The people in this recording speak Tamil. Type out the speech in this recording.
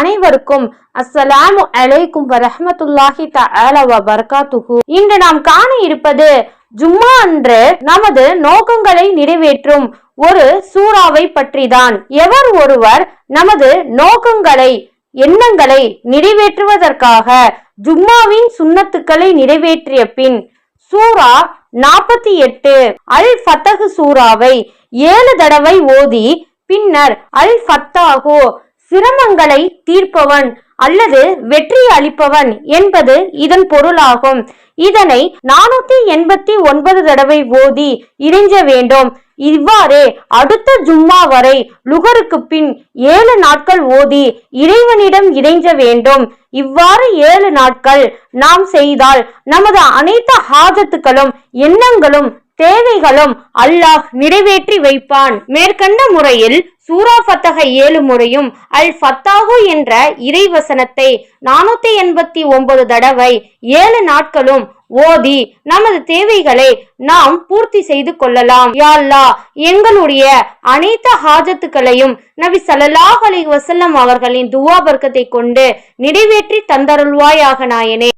அனைவருக்கும் அஸ்ஸலாமு அலைக்கும் வரஹ்மத்துல்லாஹி தஆலா வ பரகாத்துஹு இன்று நாம் காண இருப்பது ஜும்மா அன்று நமது நோக்கங்களை நிறைவேற்றும் ஒரு சூறாவை பற்றிதான். எவர் ஒருவர் நமது நோக்கங்களை எண்ணங்களை நிறைவேற்றுவதற்காக ஜும்மாவின் சுண்ணத்துக்களை நிறைவேற்றிய பின் சூரா நாற்பத்தி எட்டு அல் ஃபத்தகு சூறாவை ஏழு தடவை ஓதி பின்னர் அல் ஃபத்தாஹு சிரமங்களை தீர்ப்பவன் அல்லது வெற்றி அளிப்பவன் என்பது இதன் பொருளாகும். இதனை நானூத்தி எண்பத்தி ஒன்பது தடவை ஓதி இறைஞ்ச வேண்டும். இவ்வாறே அடுத்த ஜும்மா வரை லுகருக்கு பின் ஏழு நாட்கள் ஓதி இறைவனிடம் இறைஞ்ச வேண்டும். இவ்வாறு ஏழு நாட்கள் நாம் செய்தால் நமது அனைத்து ஆதத்துக்களும் எண்ணங்களும் தேவைகளும் அல்லாஹ் நிறைவேற்றி வைப்பான். மேற்கண்ட முறையில் சூரா ஃபத்தக ஏழு முறையும் அல் ஃபத்தாகு என்ற இறைவசனத்தை நானூத்தி எண்பத்தி ஒன்பது தடவை ஏழு நாட்களும் ஓதி நமது தேவைகளை நாம் பூர்த்தி செய்து கொள்ளலாம். யாழ்லா எங்களுடைய அனைத்து ஹாஜத்துக்களையும் நபி ஸல்லல்லாஹு அலி வசல்லம் அவர்களின் துவா பர்க்கத்தை கொண்டு நிறைவேற்றி தந்தருள்வாயாக நாயனே.